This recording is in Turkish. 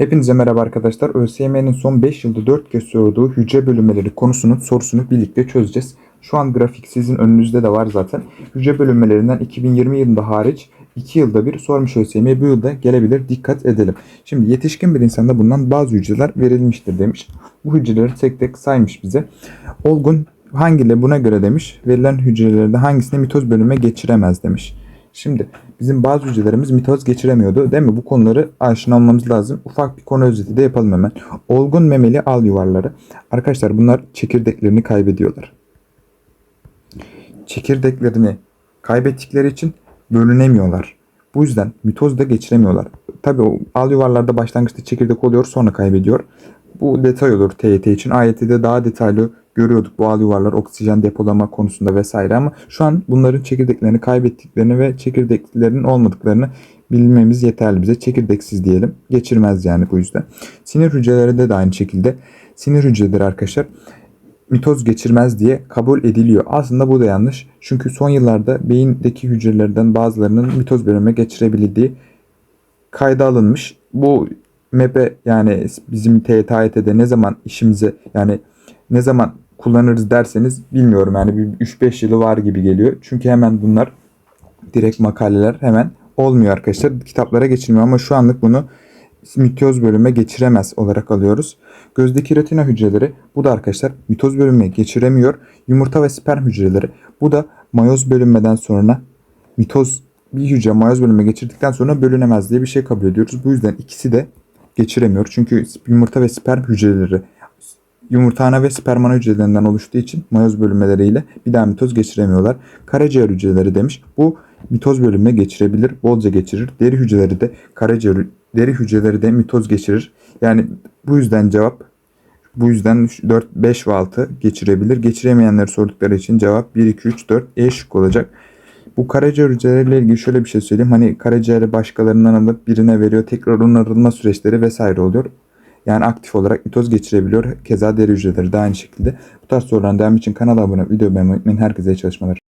Hepinize merhaba arkadaşlar. ÖSYM'nin son 5 yılda 4 kez sorduğu hücre bölünmeleri konusunun sorusunu birlikte çözeceğiz. Şu an grafik sizin önünüzde de var zaten. Hücre bölünmelerinden 2020 yılında hariç 2 yılda bir sormuş ÖSYM bu yılda gelebilir. Dikkat edelim. Şimdi yetişkin bir insanda bulunan bazı hücreler verilmiştir demiş. Bu hücreleri tek tek saymış bize. Olgun hangileri buna göre demiş. Verilen hücrelerde hangisini mitoz bölünme geçiremez demiş. Şimdi bizim bazı hücrelerimiz mitoz geçiremiyordu değil mi? Bu konuları aşina olmamız lazım. Ufak bir konu özeti de yapalım hemen. Olgun memeli al yuvarları. Arkadaşlar bunlar çekirdeklerini kaybediyorlar. Çekirdeklerini kaybettikleri için bölünemiyorlar. Bu yüzden mitoz da geçiremiyorlar. Tabii o al yuvarlarda başlangıçta çekirdek oluyor sonra kaybediyor. Bu detay olur TYT için. AYT'de daha detaylı görüyorduk bu al yuvarlar oksijen depolama konusunda vesaire ama şu an bunların çekirdeklerini kaybettiklerini ve çekirdeklerinin olmadıklarını bilmemiz yeterli bize. Çekirdeksiz diyelim. Geçirmez yani bu yüzden. Sinir hücrelerinde de aynı şekilde. Sinir hücreleri arkadaşlar mitoz geçirmez diye kabul ediliyor. Aslında bu da yanlış. Çünkü son yıllarda beyindeki hücrelerden bazılarının mitoz bölünme geçirebildiği kayda alınmış. Bu MEP'e yani bizim TYT'de ne zaman işimize yani ne zaman kullanırız derseniz bilmiyorum yani bir 3-5 yılı var gibi geliyor. Çünkü hemen bunlar direkt makaleler hemen olmuyor arkadaşlar. Kitaplara geçilmiyor ama şu anlık bunu mitoz bölüme geçiremez olarak alıyoruz. Gözdeki retina hücreleri bu da arkadaşlar mitoz bölüme geçiremiyor. Yumurta ve sperm hücreleri bu da mayoz bölünmeden sonra mitoz bir hücre mayoz bölünme geçirdikten sonra bölünemez diye bir şey kabul ediyoruz. Bu yüzden ikisi de geçiremiyor. Çünkü yumurta ve sperm hücreleri yumurta ana ve sperm ana hücrelerinden oluştuğu için mayoz bölünmeleriyle bir daha mitoz geçiremiyorlar. Karaciğer hücreleri demiş. Bu mitoz bölünme geçirebilir, bolca geçirir. Deri hücreleri de karaciğer deri hücreleri de mitoz geçirir. Yani bu yüzden cevap bu yüzden 4, 5 ve 6 geçirebilir. Geçiremeyenleri sordukları için cevap 1, 2, 3, 4 E şık olacak. Bu karaciğer hücreleriyle ilgili şöyle bir şey söyleyeyim. Hani karaciğeri başkalarından alıp birine veriyor. Tekrar onun arınma süreçleri vesaire oluyor. Yani aktif olarak mitoz geçirebiliyor. Keza deri hücreleri de aynı şekilde. Bu tarz soruların devam için kanala abone video beğenmeyi unutmayın. Herkese iyi çalışmalar.